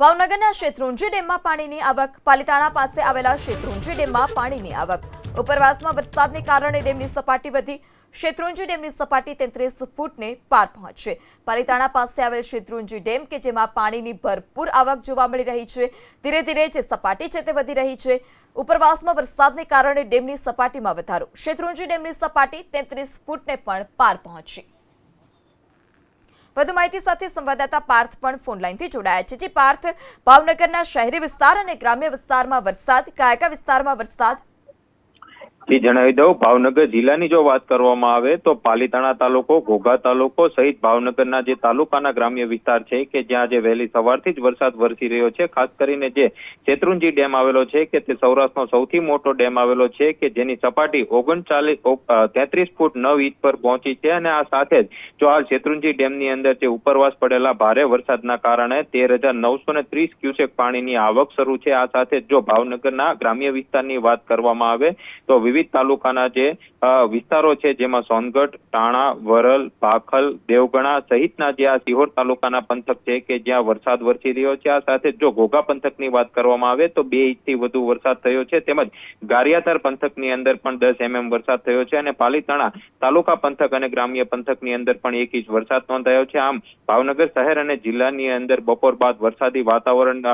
ભાવનગરના શેત્રુંજી ડેમમાં પાણીની આવક. પાલિતાણા પાસે આવેલા શેત્રુંજી ડેમમાં પાણીની આવક. ઉપરવાસમાં વરસાદને કારણે ડેમની સપાટી વધી. શેત્રુંજી ડેમની સપાટી તેત્રીસ ફૂટને પાર પહોંચશે પાલિતાણા પાસે આવેલ શેત્રુંજી ડેમ કે જેમાં પાણીની ભરપૂર આવક જોવા મળી રહી છે. ધીરે ધીરે જે સપાટી છે તે વધી રહી છે. ઉપરવાસમાં વરસાદને કારણે ડેમની સપાટીમાં વધારો. શેત્રુંજી ડેમની સપાટી તેત્રીસ ફૂટને પણ પાર પહોંચી. વધુ માહિતી સાથે સંવાદદાતા પાર્થ પણ ફોન લાઈનથી જોડાયા છે. જે, પાર્થ, ભાવનગરના શહેરી વિસ્તાર અને ગ્રામ્ય વિસ્તારમાં વરસાદ કયા કયા વિસ્તારમાં વરસાદ જણાવી દઉં, ભાવનગર જિલ્લાની જો વાત કરવામાં આવે તો પાલીતાણા તાલુકો, ઘોઘા તાલુકો સહિત ભાવનગરના જે તાલુકાના ગ્રામ્ય વિસ્તાર છે કે જ્યાં જે વહેલી સવારથી જ વરસાદ વરસી રહ્યો છે, ખાસ કરીને જે શેત્રુંજી ડેમ આવેલો છે કે તે સૌરાષ્ટ્રનો સૌથી મોટો ડેમ આવેલો છે કે જેની સપાટી ઓગણચાલીસ તેત્રીસ ફૂટ નવ ઇંચ પર પહોંચી છે અને આ સાથે જ જો હાલ શેત્રુંજી ડેમની અંદર જે ઉપરવાસ પડેલા ભારે વરસાદના કારણે તેર હજાર નવસો ને ત્રીસ ક્યુસેક પાણીની આવક શરૂ છે. આ સાથે જો ભાવનગરના ગ્રામ્ય વિસ્તારની વાત કરવામાં આવે તો વિવિધ તાલુકાના જે વિસ્તારો છે, જેમાં સોનગઢ, ટાણા, વરલ, ભાખલ, દેવગણા સહિતના જે આ સિહોર તાલુકાના પંથક છે કે જ્યાં વરસાદ વરસી રહ્યો છે. આ સાથે જ ઘોઘા પંથકની વાત કરવામાં આવે તો બે ઇંચથી વધુ વરસાદ થયો છે. તેમજ ગારિયાધાર પંથકની અંદર પણ દસ એમએમ વરસાદ થયો છે અને પાલીતાણા તાલુકા પંથક અને ગ્રામ્ય પંથકની અંદર પણ એક ઇંચ વરસાદ નોંધાયો છે. આમ ભાવનગર શહેર અને જિલ્લાની અંદર બપોર બાદ વરસાદી વાતાવરણ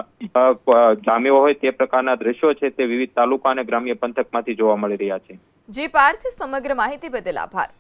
જામ્યો હોય તે પ્રકારના દ્રશ્યો છે તે વિવિધ તાલુકા અને ગ્રામ્ય પંથકમાંથી જોવા મળી રહ્યા છે. જે પાર્થ સમગ્ર માહિતી બદલ આભાર.